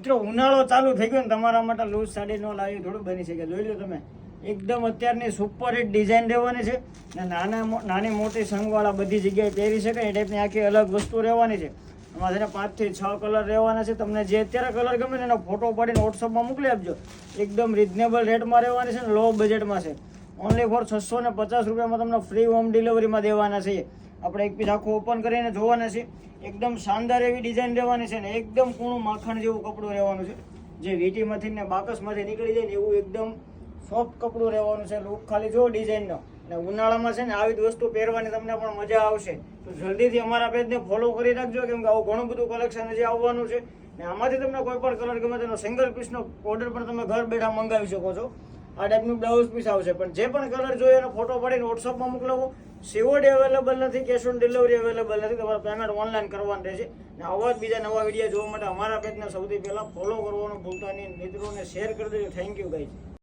મિત્રો, ઉનાળો ચાલુ થઈ ગયો ને, તમારા માટે લૂઝ સાડી નો લાવી થોડું બની શકે. જોઈ લો તમે, એકદમ અત્યારની સુપર હિટ ડિઝાઇન રહેવાની છે ને નાના નાની મોટી સંઘવાળા બધી જગ્યાએ પહેરી શકાય, એ ટાઈપની આખી અલગ વસ્તુ રહેવાની છે. એમાં છે પાંચથી છ કલર રહેવાના છે. તમને જે અત્યારે કલર ગમે ને એનો ફોટો પાડીને વોટ્સઅપમાં મોકલી આપજો. એકદમ રિઝનેબલ રેટમાં રહેવાની છે ને લો બજેટમાં છે. ઓનલી ફોર છસો ને પચાસ રૂપિયામાં તમને ફ્રી હોમ ડિલિવરીમાં દેવાના છે. આપણે એક પીસ આખું ઓપન કરીને જોવાના છે. એકદમ શાનદાર એવી ડિઝાઇન રહેવાની છે ને એકદમ કૂણું માખણ જેવું કપડું રહેવાનું છે. જે વીટીમાંથી ને બાકસમાંથી નીકળી જાય ને એવું એકદમ સોફ્ટ કપડું રહેવાનું છે. લુક ખાલી જો ડિઝાઇનનો અને ઉનાળામાં છે ને આવી જ વસ્તુ પહેરવાની તમને પણ મજા આવશે. તો જલ્દીથી અમારા પેજને ફોલો કરી રાખજો, કેમ કે આવું ઘણું બધું કલેક્શન હજી આવવાનું છે. ને આમાંથી તમને કોઈ પણ કલર ગમે તેનો સિંગલ પીસનો ઓર્ડર પણ તમે ઘર બેઠા મંગાવી શકો છો. આ ટાઈપનું બ્લાઉઝ પીસ આવશે. પણ જે પણ કલર જોઈએ એનો ફોટો પાડીને વોટ્સઅપમાં મોકલાવો. સીઓડી અવેલેબલ નથી કેશ ઓન ડિલિવરી અવેલેબલ નથી, તમારે પેમેન્ટ ઓનલાઈન કરવાનું રહેશે. અને આવા જ બીજા નવા વીડિયો જોવા માટે અમારા પેજને સૌથી પહેલાં ફોલો કરવાનું ભૂલતા નહીં. મિત્રોને શેર કરી દેજો. Thank you guys